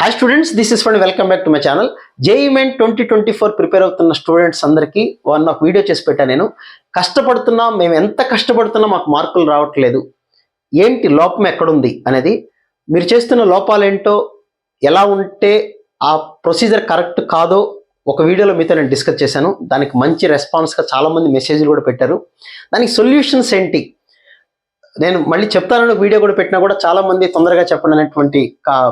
Hi students this is fund welcome back to my channel JEE Mains twenty twenty four prepare అవుతున్న students అందరికీ one of video చేసి పెట్టాను నేను. కష్టపడుతున్నా మేము ఎంత కష్టపడుతున్నా మాకు మార్కులు రావట్లేదు. ఏంటి లోపం ఎక్కడుంది అనేది మీరు చేస్తున్న లోపాలేంటో ఎలా ఉంటే ఆ ప్రొసీజర్ కరెక్ట్ కాదో ఒక వీడియోలో మీతో నేను డిస్కస్ చేశాను. దానికి మంచి రెస్పాన్స్గా చాలామంది మెసేజ్లు కూడా పెట్టారు. దానికి సొల్యూషన్స్ ఏంటి? నేను మళ్ళీ చెప్తానని వీడియో కూడా పెట్టినా కూడా చాలా మంది తొందరగా చెప్పండి అనేటువంటి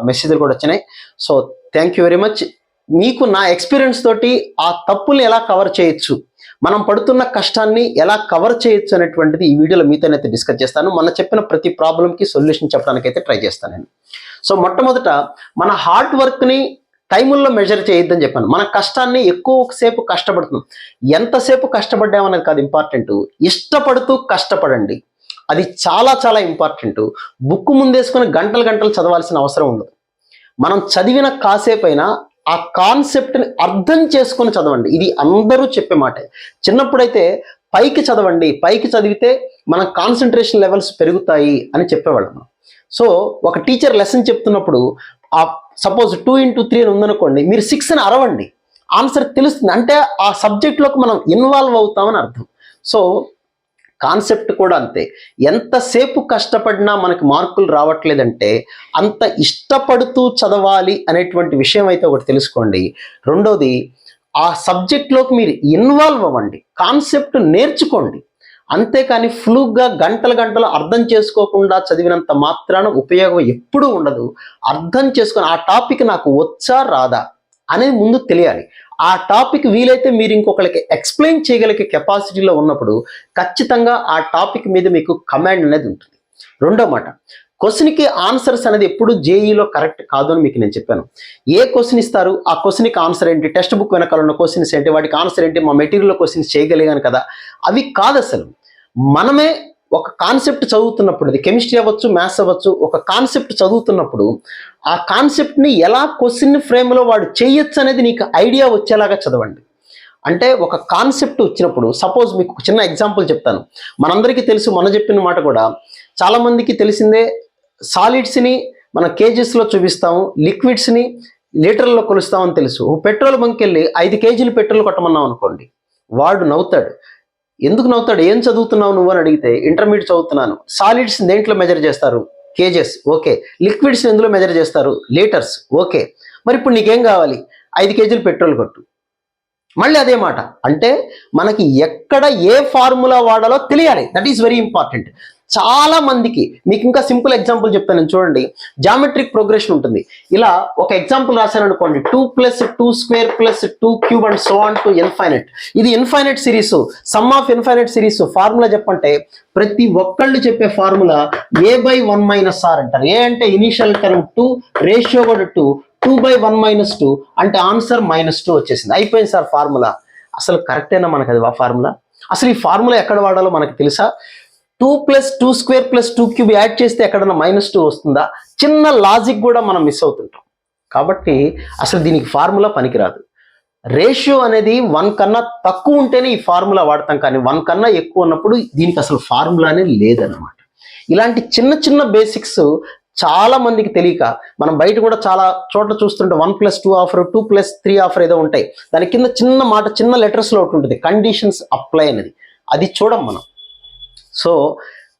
మెసేజ్లు కూడా వచ్చినాయి. So thank you very much మీకు నా ఎక్స్పీరియన్స్ తోటి ఆ తప్పుల్ని ఎలా కవర్ చేయొచ్చు మనం పడుతున్న కష్టాన్ని ఎలా కవర్ చేయొచ్చు అనేటువంటిది ఈ వీడియోలో మీతోనైతే డిస్కస్ చేస్తాను. మన చెప్పిన ప్రతి ప్రాబ్లంకి సొల్యూషన్ చెప్పడానికి అయితే ట్రై చేస్తాను నేను. సో మొట్టమొదట మన హార్డ్ వర్క్ని టైముల్లో మెజర్ చేయొద్దని చెప్పాను. మన కష్టాన్ని ఎక్కువసేపు కష్టపడుతున్నాం. ఎంతసేపు కష్టపడ్డామనేది కాదు ఇంపార్టెంట్ ఇష్టపడుతూ కష్టపడండి. అది చాలా చాలా ఇంపార్టెంట్. బుక్ ముందేసుకొని గంటలు గంటలు చదవాల్సిన అవసరం ఉండదు. మనం చదివిన కాసేపైనా ఆ కాన్సెప్ట్ని అర్థం చేసుకొని చదవండి. ఇది అందరూ చెప్పే మాట. చిన్నప్పుడైతే పైకి చదవండి పైకి చదివితే మన కాన్సన్ట్రేషన్ లెవెల్స్ పెరుగుతాయి అని చెప్పేవాళ్ళం సో ఒక టీచర్ లెసన్ చెప్తున్నప్పుడు ఆ సపోజ్ టూ ఇంటూ త్రీ అని ఉందనుకోండి మీరు సిక్స్ అని అరవండి. ఆన్సర్ తెలుస్తుంది. అంటే ఆ సబ్జెక్ట్లోకి మనం ఇన్వాల్వ్ అవుతామని అర్థం. సో కాన్సెప్ట్ కూడా అంతే. ఎంతసేపు కష్టపడినా మనకు మార్కులు రావట్లేదంటే అంత ఇష్టపడుతూ చదవాలి అనేటువంటి విషయం అయితే ఒకటి తెలుసుకోండి. రెండోది ఆ సబ్జెక్ట్లోకి మీరు ఇన్వాల్వ్ అవ్వండి. కాన్సెప్ట్ నేర్చుకోండి. అంతేకాని ఫ్లూగా గంటల గంటలు అర్థం చేసుకోకుండా చదివినంత మాత్రాన ఉపయోగం ఎప్పుడూ ఉండదు. అర్థం చేసుకొని ఆ టాపిక్ నాకు వచ్చా రాదా అనేది ముందు తెలియాలి. ఆ టాపిక్ వీలైతే మీరు ఇంకొకరికి ఎక్స్ప్లెయిన్ చేయగలిగే కెపాసిటీలో ఉన్నప్పుడు ఖచ్చితంగా ఆ టాపిక్ మీద మీకు కమాండ్ అనేది ఉంటుంది. రెండో మాట క్వశ్చన్కి ఆన్సర్స్ అనేది ఎప్పుడు జేఈలో కరెక్ట్ కాదు అని మీకు నేను చెప్పాను. ఏ క్వశ్చన్ ఇస్తారు? ఆ క్వశ్చన్కి ఆన్సర్ ఏంటి? టెక్స్ట్ బుక్ వెనకాల ఉన్న క్వశ్చన్స్ ఏంటి? వాటికి ఆన్సర్ ఏంటి? మా మెటీరియల్ క్వశ్చన్స్ చేయగలిగాను కదా? అవి కాదు అసలు. మనమే ఒక కాన్సెప్ట్ చదువుతున్నప్పుడు అది కెమిస్ట్రీ అవ్వచ్చు మ్యాథ్స్ అవ్వచ్చు ఒక కాన్సెప్ట్ చదువుతున్నప్పుడు ఆ కాన్సెప్ట్ని ఎలా క్వశ్చన్ ఫ్రేమ్లో వాడు చేయొచ్చు అనేది నీకు ఐడియా వచ్చేలాగా చదవండి. అంటే ఒక కాన్సెప్ట్ వచ్చినప్పుడు సపోజ్ మీకు ఒక చిన్న ఎగ్జాంపుల్ చెప్తాను. మనందరికీ తెలుసు మన చెప్పిన మాట కూడా చాలామందికి తెలిసిందే సాలిడ్స్ని మన కేజెస్లో చూపిస్తాము లిక్విడ్స్ని లీటర్లో కొలుస్తామని తెలుసు. పెట్రోల్ బంక్ వెళ్ళి ఐదు కేజీలు పెట్రోల్ కొట్టమన్నాం అనుకోండి వాడు నవ్వుతాడు. ఎందుకు నవ్వుతాడు? ఏం చదువుతున్నావు నువ్వు అని అడిగితే ఇంటర్మీడియట్ చదువుతున్నాను. సాలిడ్స్ దేంట్లో మెజర్ చేస్తారు? కేజెస్ ఓకే లిక్విడ్స్ ఎందులో మెజర్ చేస్తారు? లీటర్స్ ఓకే మరి ఇప్పుడు నీకేం కావాలి? ఐదు కేజీలు పెట్రోల్ కొట్టు. మళ్ళీ అదే మాట. అంటే మనకి ఎక్కడ ఏ ఫార్ములా వాడాలో తెలియాలి. దట్ ఈస్ వెరీ ఇంపార్టెంట్ చాలా మందికి మీకు ఇంకా సింపుల్ ఎగ్జాంపుల్ చెప్తాను చూడండి. జామెట్రిక్ ప్రోగ్రెషన్ ఉంటుంది. ఇలా ఒక ఎగ్జాంపుల్ రాశాను అనుకోండి two plus two square plus two cube and so on to infinite. ఇది infinite series. Sum of infinite series. Formula చెప్పంటే ప్రతి ఒక్కళ్ళు చెప్పే formula A by one minus R అంటారు. ఏ అంటే ఇనిషియల్ టర్మ్ టూ రేషియో కూడా two. Two by one minus two అంటే answer minus two వచ్చేసింది. అయిపోయింది సార్ ఫార్ములా. అసలు కరెక్టేనా మనకు అది ఆ ఫార్ములా? అసలు ఈ ఫార్ములా ఎక్కడ వాడాలో మనకు తెలుసా? Two plus two square plus two cube add చేస్తే ఎక్కడన్నా మైనస్ టూ వస్తుందా? చిన్న లాజిక్ కూడా మనం మిస్ అవుతుంటాం. కాబట్టి అసలు దీనికి ఫార్ములా పనికిరాదు. రేషియో అనేది వన్ కన్నా తక్కువ ఉంటేనే ఈ ఫార్ములా వాడతాం. కానీ వన్ కన్నా ఎక్కువ ఉన్నప్పుడు దీనికి అసలు ఫార్ములానే లేదన్నమాట. ఇలాంటి చిన్న చిన్న బేసిక్స్ చాలా మందికి తెలియక మనం బయట కూడా చాలా చోట్ల చూస్తుంటే one plus two offer two plus three offer ఏదో ఉంటాయి. దాని కింద చిన్న మాట చిన్న లెటర్స్లో ఒకటి ఉంటుంది. కండిషన్స్ అప్లై అనేది. అది చూడం మనం. సో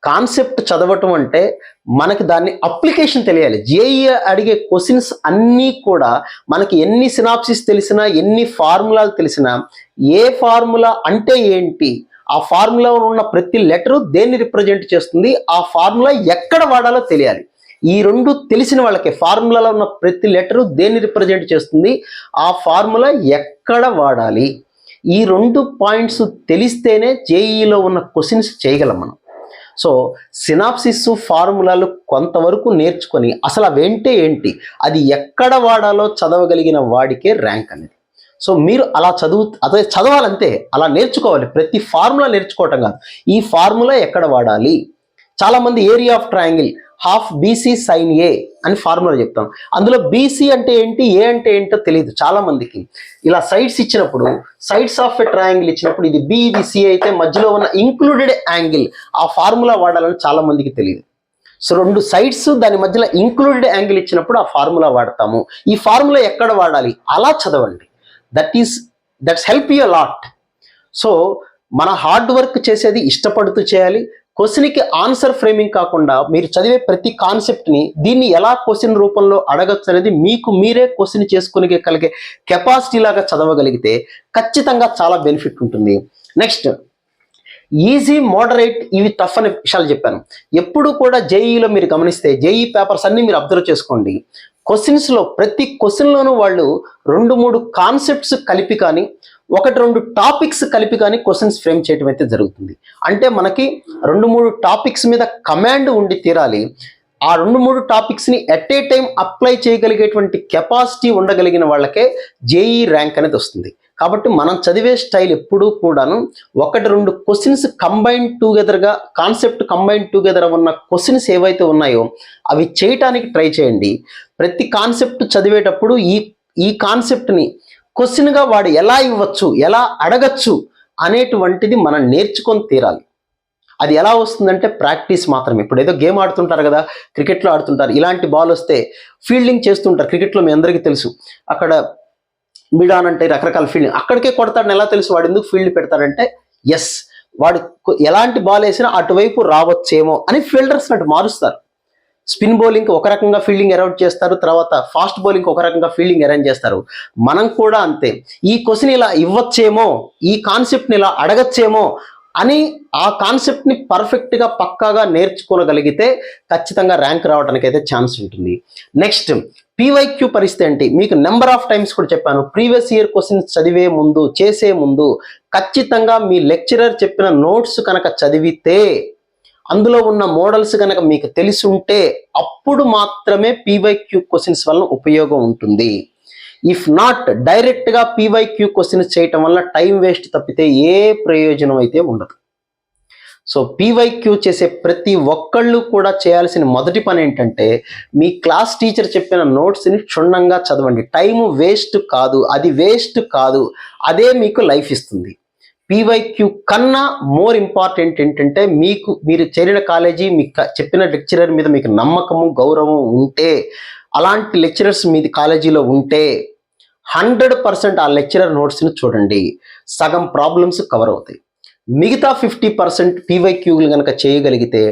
కాన్సెప్ట్ చదవటం అంటే మనకి దాన్ని అప్లికేషన్ తెలియాలి. జేఈ అడిగే క్వశ్చన్స్ అన్నీ కూడా మనకి ఎన్ని సినాప్సిస్ తెలిసినా ఎన్ని ఫార్ములాలు తెలిసినా ఏ ఫార్ములా అంటే ఏంటి ఆ ఫార్ములాలో ఉన్న ప్రతి లెటరు దేన్ని రిప్రజెంట్ చేస్తుంది ఆ ఫార్ములా ఎక్కడ వాడాలో తెలియాలి. ఈ రెండు తెలిసిన వాళ్ళకి ఫార్ములాలో ఉన్న ప్రతి లెటరు దేన్ని రిప్రజెంట్ చేస్తుంది ఆ ఫార్ములా ఎక్కడ వాడాలి? ఈ రెండు పాయింట్స్ తెలిస్తేనే జేఈలో ఉన్న క్వశ్చన్స్ చేయగలం మనం. సో సినాప్సిస్ ఫార్ములాలు కొంతవరకు నేర్చుకొని అసలు అవేంటే ఏంటి? అది ఎక్కడ వాడాలో చదవగలిగిన వాడికే ర్యాంక్ అనేది. సో మీరు అలా చదువు అదే చదవాలంతే అలా నేర్చుకోవాలి. ప్రతి ఫార్ములా నేర్చుకోవటం కాదు. ఈ ఫార్ములా ఎక్కడ వాడాలి? చాలామంది area of triangle half BC sine A అని ఫార్ములా చెప్తాం. అందులో బీసీ అంటే ఏంటి ఏ అంటే ఏంటో తెలియదు చాలా మందికి ఇలా సైడ్స్ ఇచ్చినప్పుడు సైడ్స్ ఆఫ్ ఎ ట్రయాంగిల్ ఇచ్చినప్పుడు ఇది బి ఇది సి అయితే మధ్యలో ఉన్న ఇంక్లూడెడ్ యాంగిల్ ఆ ఫార్ములా వాడాలని చాలా మందికి తెలియదు. సో రెండు సైడ్స్ దాని మధ్యలో ఇంక్లూడెడ్ యాంగిల్ ఇచ్చినప్పుడు ఆ ఫార్ములా వాడతాము. ఈ ఫార్ములా ఎక్కడ వాడాలి? అలా చదవండి. That is that's help you lot so మన హార్డ్ వర్క్ చేసేది ఇష్టపడుతూ చేయాలి క్వశ్చన్కి ఆన్సర్ ఫ్రేమింగ్ కాకుండా మీరు చదివే ప్రతి కాన్సెప్ట్ని దీన్ని ఎలా క్వశ్చన్ రూపంలో అడగచ్చు అనేది మీకు మీరే క్వశ్చన్ చేసుకునే కలిగే కెపాసిటీ లాగా చదవగలిగితే ఖచ్చితంగా చాలా బెనిఫిట్ ఉంటుంది. నెక్స్ట్ ఈజీ మోడరేట్ ఇవి టఫ్ అనే విషయాలు చెప్పాను. ఎప్పుడు కూడా జేఈలో మీరు గమనిస్తే జేఈ పేపర్స్ అన్ని మీరు అబ్జర్వ్ చేసుకోండి. క్వశ్చన్స్లో ప్రతి క్వశ్చన్లోనూ వాళ్ళు రెండు మూడు కాన్సెప్ట్స్ కలిపి కానీ ఒకటి రెండు టాపిక్స్ కలిపి కానీ క్వశ్చన్స్ ఫ్రేమ్ చేయడం అయితే జరుగుతుంది. అంటే మనకి రెండు మూడు టాపిక్స్ మీద కమాండ్ ఉండి తీరాలి. ఆ రెండు మూడు టాపిక్స్ని ఎట్ ఏ టైం అప్లై చేయగలిగేటువంటి కెపాసిటీ ఉండగలిగిన వాళ్ళకే జేఈ ర్యాంక్ అనేది వస్తుంది. కాబట్టి మనం చదివే స్టైల్ ఎప్పుడూ కూడాను ఒకటి రెండు క్వశ్చన్స్ కంబైన్ టుగెదర్గా కాన్సెప్ట్ కంబైన్ టుగెదర్ ఉన్న క్వశ్చన్స్ ఏవైతే ఉన్నాయో అవి చేయటానికి ట్రై చేయండి. ప్రతి కాన్సెప్ట్ చదివేటప్పుడు ఈ ఈ కాన్సెప్ట్ని క్వశ్చన్గా వాడు ఎలా ఇవ్వచ్చు ఎలా అడగచ్చు అనేటువంటిది మనం నేర్చుకొని తీరాలి. అది ఎలా వస్తుందంటే ప్రాక్టీస్ మాత్రమే. ఇప్పుడు ఏదో గేమ్ ఆడుతుంటారు కదా క్రికెట్లో ఆడుతుంటారు ఇలాంటి బాల్ వస్తే ఫీల్డింగ్ చేస్తుంటారు క్రికెట్లో మీ అందరికీ తెలుసు. అక్కడ మిడాన్ అంటే రకరకాల ఫీల్డింగ్ అక్కడికే కొడతాడని ఎలా తెలుసు? వాడు ఎందుకు ఫీల్డ్ పెడతాడంటే ఎస్ వాడు ఎలాంటి బాల్ వేసినా అటువైపు రావచ్చేమో అని ఫీల్డర్స్ అటు మారుస్తారు. స్పిన్ బౌలింగ్ ఒక రకంగా ఫీల్డింగ్ అరౌట్ చేస్తారు తర్వాత ఫాస్ట్ బౌలింగ్ ఒక రకంగా ఫీల్డింగ్ అరేంజ్ చేస్తారు. మనం కూడా అంతే. ఈ క్వశ్చన్ ఇలా ఇవ్వచ్చేమో ఈ కాన్సెప్ట్ని ఇలా అడగచ్చేమో అని ఆ కాన్సెప్ట్ని పర్ఫెక్ట్గా పక్కాగా నేర్చుకోగలిగితే ఖచ్చితంగా ర్యాంక్ రావడానికి అయితే ఛాన్స్ ఉంటుంది. నెక్స్ట్ పీవైక్యూ పరిస్థితి ఏంటి? మీకు నెంబర్ ఆఫ్ టైమ్స్ కూడా చెప్పాను. ప్రీవియస్ ఇయర్ క్వశ్చన్స్ చదివే ముందు చేసే ముందు ఖచ్చితంగా మీ లెక్చరర్ చెప్పిన నోట్స్ కనుక చదివితే అందులో ఉన్న మోడల్స్ కనుక మీకు తెలిసి ఉంటే అప్పుడు మాత్రమే పీవైక్యూ క్వశ్చన్స్ వలన ఉపయోగం ఉంటుంది. ఇఫ్ నాట్ డైరెక్ట్గా పీవైక్యూ క్వశ్చన్స్ చేయటం వల్ల టైం వేస్ట్ తప్పితే ఏ ప్రయోజనం అయితే ఉండదు. సో పీవైక్యూ చేసే ప్రతి ఒక్కళ్ళు కూడా చేయాల్సిన మొదటి పని ఏంటంటే మీ క్లాస్ టీచర్ చెప్పిన నోట్స్ని క్షుణ్ణంగా చదవండి. టైం వేస్ట్ కాదు అది వేస్ట్ కాదు అదే మీకు లైఫ్ ఇస్తుంది. పీవైక్యూ కన్నా మోర్ ఇంపార్టెంట్ ఏంటంటే మీకు మీరు చేరిన కాలేజీ మీకు చెప్పిన లెక్చరర్ మీద మీకు నమ్మకము గౌరవం ఉంటే అలాంటి లెక్చరర్స్ మీది కాలేజీలో ఉంటే హండ్రెడ్ పర్సెంట్ ఆ లెక్చరర్ నోట్స్ని చూడండి. సగం ప్రాబ్లమ్స్ కవర్ అవుతాయి. మిగతా ఫిఫ్టీ పర్సెంట్ పీవైక్యూలు కనుక చేయగలిగితే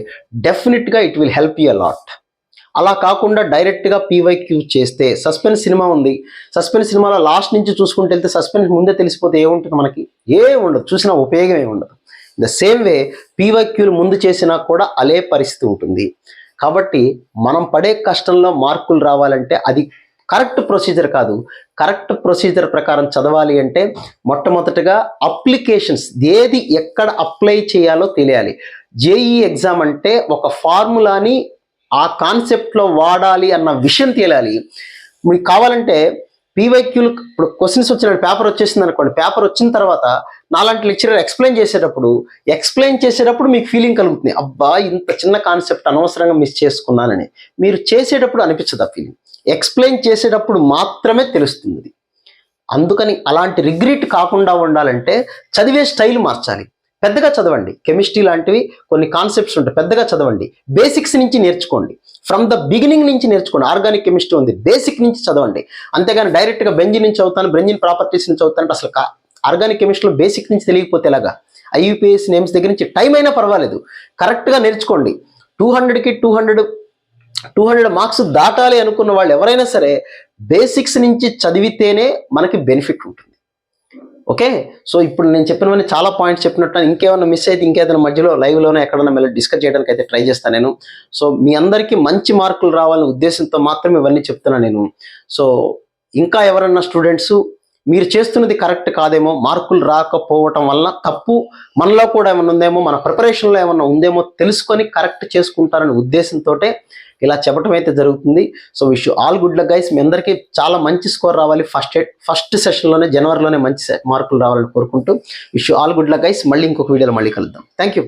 డెఫినెట్గా it will help you a lot అలా కాకుండా డైరెక్ట్గా పీవైక్యూ చేస్తే సస్పెన్స్ సినిమా ఉంది. సస్పెన్స్ సినిమాలో లాస్ట్ నుంచి చూసుకుంటూ వెళ్తే సస్పెన్స్ ముందే తెలిసిపోతే ఏముంటుంది మనకి? ఏ ఉండదు. చూసిన ఉపయోగం ఏమి ఉండదు. ద సేమ్ వే పీవైక్యూలు ముందు చేసినా కూడా అలే పరిస్థితి ఉంటుంది. కాబట్టి మనం పడే కష్టంలో మార్కులు రావాలంటే అది కరెక్ట్ ప్రొసీజర్ కాదు. కరెక్ట్ ప్రొసీజర్ ప్రకారం చదవాలి అంటే మొట్టమొదటగా అప్లికేషన్స్ ఏది ఎక్కడ అప్లై చేయాలో తెలియాలి. జేఈ ఎగ్జామ్ అంటే ఒక ఫార్ములాని ఆ కాన్సెప్ట్లో వాడాలి అన్న విషయం తేలాలి. మీకు కావాలంటే పీవైక్యూలు ఇప్పుడు క్వశ్చన్స్ వచ్చిన పేపర్ వచ్చేసింది అనుకోండి. పేపర్ వచ్చిన తర్వాత నాలాంటి లెక్చరర్ ఎక్స్ప్లెయిన్ చేసేటప్పుడు ఎక్స్ప్లెయిన్ చేసేటప్పుడు మీకు ఫీలింగ్ కలుగుతుంది. అబ్బా ఇంత చిన్న కాన్సెప్ట్ అనవసరంగా మిస్ చేసుకున్నానని. మీరు చేసేటప్పుడు అనిపించదు ఆ ఫీలింగ్? ఎక్స్ప్లెయిన్ చేసేటప్పుడు మాత్రమే తెలుస్తుంది. అందుకని అలాంటి రిగ్రెట్ కాకుండా ఉండాలంటే చదివే స్టైల్ మార్చాలి. పెద్దగా చదవండి. కెమిస్ట్రీ లాంటివి కొన్ని కాన్సెప్ట్స్ ఉంటాయి. పెద్దగా చదవండి. బేసిక్స్ నుంచి నేర్చుకోండి. ఫ్రమ్ ద బిగినింగ్ నుంచి నేర్చుకోండి. ఆర్గానిక్ కెమిస్ట్రీ ఉంది. బేసిక్ నుంచి చదవండి. అంతేగాని డైరెక్ట్గా బెంజిన్ నుంచి చదువుతాను బెంజిన్ ప్రాపర్టీస్ నుంచి చదువుతాను అసలు ఆర్గానిక్ కెమిస్ట్రీలో బేసిక్ నుంచి తెలియకపోతే ఎలాగా? ఐయూపీఎస్ నేమ్స్ దగ్గర నుంచి టైం అయినా పర్వాలేదు. కరెక్ట్గా నేర్చుకోండి. టూ హండ్రెడ్కి two hundred two hundred marks దాటాలి అనుకున్న వాళ్ళు ఎవరైనా సరే బేసిక్స్ నుంచి చదివితేనే మనకి బెనిఫిట్ ఉంటుంది. ఓకే? సో ఇప్పుడు నేను చెప్పినవన్నీ చాలా పాయింట్స్ చెప్పినట్టు ఇంకేమైనా మిస్ అయితే ఇంకేదైనా మధ్యలో లైవ్లోనే ఎక్కడైనా మళ్ళీ డిస్కస్ చేయడానికి అయితే ట్రై చేస్తాను నేను. సో మీ అందరికీ మంచి మార్కులు రావాలనే ఉద్దేశంతో మాత్రమే ఇవన్నీ చెప్తున్నాను నేను. సో ఇంకా ఎవరన్నా స్టూడెంట్స్ మీరు చేస్తున్నది కరెక్ట్ కాదేమో మార్కులు రాకపోవటం వల్ల తప్పు మనలో కూడా ఏమైనా ఉందేమో మన ప్రిపరేషన్లో ఏమైనా ఉందేమో తెలుసుకొని కరెక్ట్ చేసుకుంటారనే ఉద్దేశంతో ఇలా చెప్పడం అయితే జరుగుతుంది. So wish all good luck guys మీ అందరికీ చాలా మంచి స్కోర్ రావాలి. ఫస్ట్ ఫస్ట్ సెషన్లోనే జనవరిలోనే మంచి మార్కులు రావాలని కోరుకుంటూ wish all good luck guys మళ్ళీ ఇంకొక వీడియోలో మళ్ళీ కలుద్దాం. Thank you